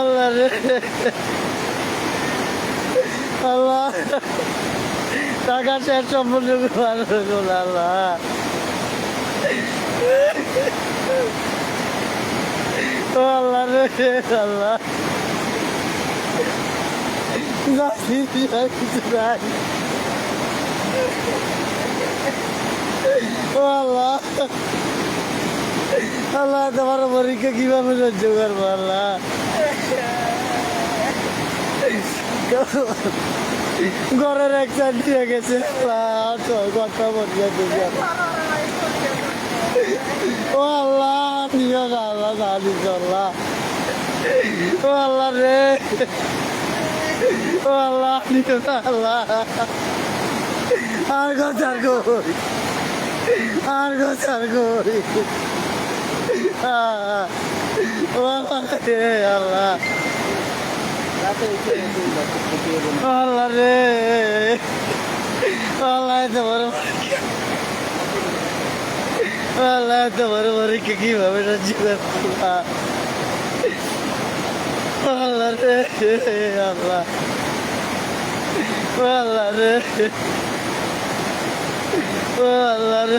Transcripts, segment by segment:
আল্লাহ রে আল্লাহ, টাকা শেষ সম্পূর্ণ আল্লাহ। ও আল্লাহ। রে আল্লাহ আল্লাহ আল্লাহ, তোমার পরীক্ষা কীভাবে সহ্য করব, আল্লাহ? ঘরের এক সাইড দিয়ে গেছে। কথা দিবে ও আল্লাহ আল্লাহ ও আল্লাহ রে। ও আল্লাহ আল্লাহ। আর গোচার কই আর গোচার কই ও আল্লাহ আল্লাহ রে আল্লাহ তোমার আল্লাহ তোমার পরীক্ষা কীভাবে সহ্য করব আল্লাহ রে আল্লাহ আল্লাহ রে আল্লাহ রে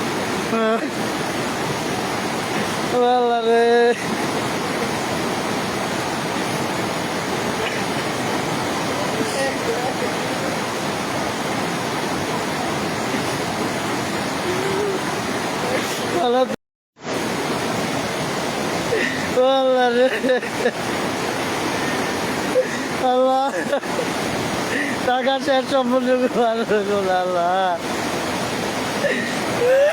ও আল্লাহ রে আল্লাহ ও আল্লাহ রে আল্লাহ টাকা শেষ সম্পূর্ণ আল্লাহ ও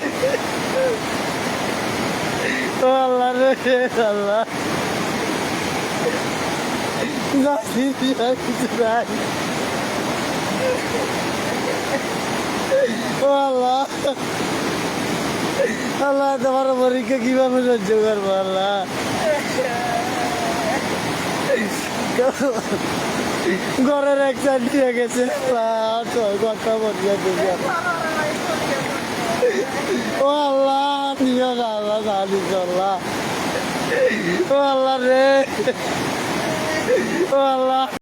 আল্লাহ তোমার পরীক্ষা কীভাবে সহ্য করব, আল্লাহ? ঘরের এক সাইড দিয়ে গেছে। কথা বলিয়া ও আল্লাহ। নিও না আল্লাহ জানিস আল্লাহ ও আল্লাহ রে আল্লাহ